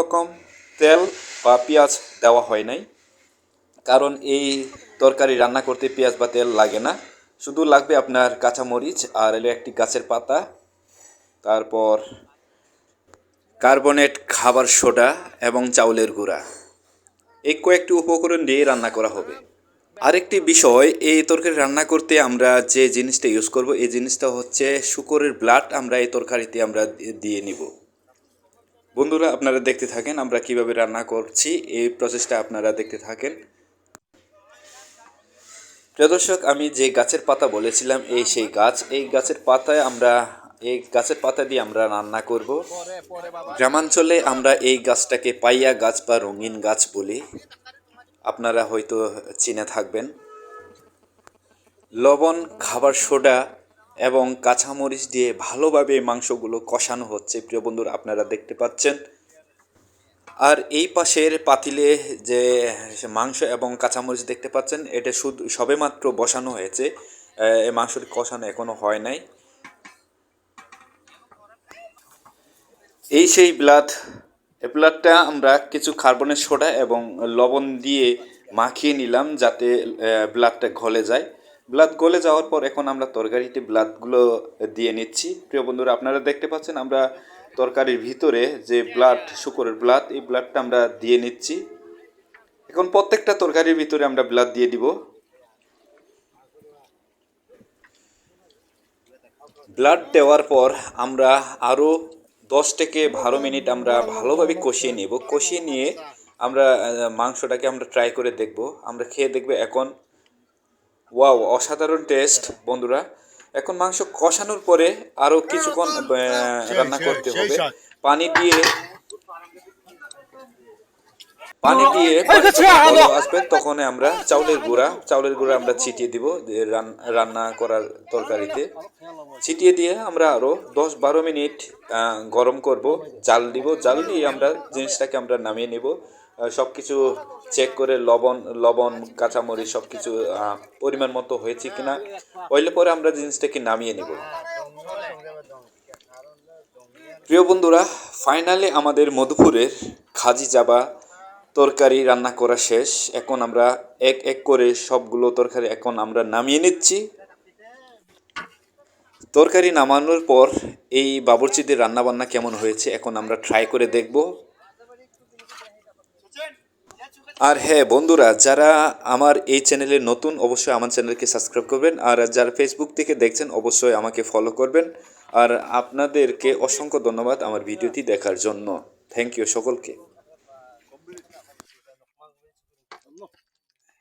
রকম তেল বা পেঁয়াজ দেওয়া হয় নাই। কারণ এই তরকারি রান্না করতে পেঁয়াজ বা তেল লাগে না। শুধু লাগবে আপনার কাঁচামরিচ আর এলো একটি গাছের পাতা। তারপর কার্বনেট খাবার সোডা এবং চাউলের গুঁড়া। এই কয়েকটি উপকরণ দিয়ে রান্না করা হবে। আরেকটি বিষয়, এই তরকারি রান্না করতে আমরা যে জিনিসটা ইউজ করব, এই জিনিসটা হচ্ছে শুকরের ব্লাড আমরা এই তরকারিতে আমরা দিয়ে নিব। বন্ধুরা, আপনারা দেখতে থাকেন আমরা কীভাবে রান্না করছি। এই প্রসেসটা আপনারা দেখতে থাকেন। প্রিয় দর্শক, আমি যে গাছের পাতা বলেছিলাম, এই সেই গাছ। এই গাছের পাতায় আমরা, এই গাছের পাতা দিয়ে আমরা রান্না করব। গ্রামাঞ্চলে আমরা এই গাছটাকে পাইয়া গাছ বা রঙিন গাছ বলি। আপনারা হয়তো চিনে থাকবেন। লবণ, খাবার সোডা এবং কাঁচামরিচ দিয়ে ভালোভাবে মাংসগুলো কষানো হচ্ছে। প্রিয় বন্ধুরা, আপনারা দেখতে পাচ্ছেন। আর এই পাশের পাতিলে যে মাংস এবং কাঁচামরিচ দেখতে পাচ্ছেন, এটা শুধু সবেমাত্র বসানো হয়েছে। এই মাংসটি কষানো এখনও হয় নাই। এই সেই ব্লাড ব্লাডটা আমরা কিছু কার্বনের সোডা এবং লবণ দিয়ে মাখিয়ে নিলাম যাতে ব্লাডটা ঘলে যায়। ব্লাড গলে যাওয়ার পর এখন আমরা তরকারিতে ব্লাডগুলো দিয়ে নিচ্ছি। প্রিয় বন্ধুরা, আপনারা দেখতে পাচ্ছেন আমরা তরকারির ভিতরে যে ব্লাড শুকরের ব্লাড এই ব্লাডটা আমরা দিয়ে নিচ্ছি। এখন প্রত্যেকটা তরকারির ভিতরে আমরা ব্লাড দিয়ে দিব। ব্লাড দেওয়ার পর আমরা আরও দশ থেকে বারো মিনিট আমরা ভালোভাবে কষিয়ে নেব। কষিয়ে নিয়ে আমরা মাংসটাকে আমরা ট্রাই করে দেখব। আমরা খেয়ে দেখব এখন ওয়াও অসাধারণ টেস্ট বন্ধুরা। এখন মাংস কষানোর পরে আরও কিছুক্ষণ রান্না করতে হবে। পানি দিয়ে পানি দিয়ে আসবে তখন আমরা চাউলের গুঁড়া চাউলের গুঁড়া আমরা ছিটিয়ে দিব রান্না করার তরকারিতে। ছিটিয়ে দিয়ে আমরা আরও দশ বারো মিনিট গরম করব। জাল দিব। জাল দিয়ে আমরা জিনিসটাকে আমরা নামিয়ে নেব। সব কিছু চেক করে লবণ লবণ, কাঁচামরিচ সব কিছু পরিমাণ মতো হয়েছে কিনা, হইলে পরে আমরা জিনিসটাকে নামিয়ে নেব। প্রিয় বন্ধুরা ফাইনালি আমাদের মধুপুরের খাজি জাবা তরকারি রান্না করা শেষ। এখন আমরা এক এক করে সবগুলো তরকারি এখন আমরা নামিয়ে নিচ্ছি। তরকারি নামানোর পর এই বাবরচিদের রান্নাবান্না কেমন হয়েছে এখন আমরা ট্রাই করে দেখব। আর হ্যাঁ বন্ধুরা, যারা আমার এই চ্যানেলে নতুন, অবশ্যই আমার চ্যানেলকে সাবস্ক্রাইব করবেন। আর যারা ফেসবুক থেকে দেখছেন, অবশ্যই আমাকে ফলো করবেন। আর আপনাদেরকে অসংখ্য ধন্যবাদ আমার ভিডিওটি দেখার জন্য। থ্যাংক ইউ সকলকে।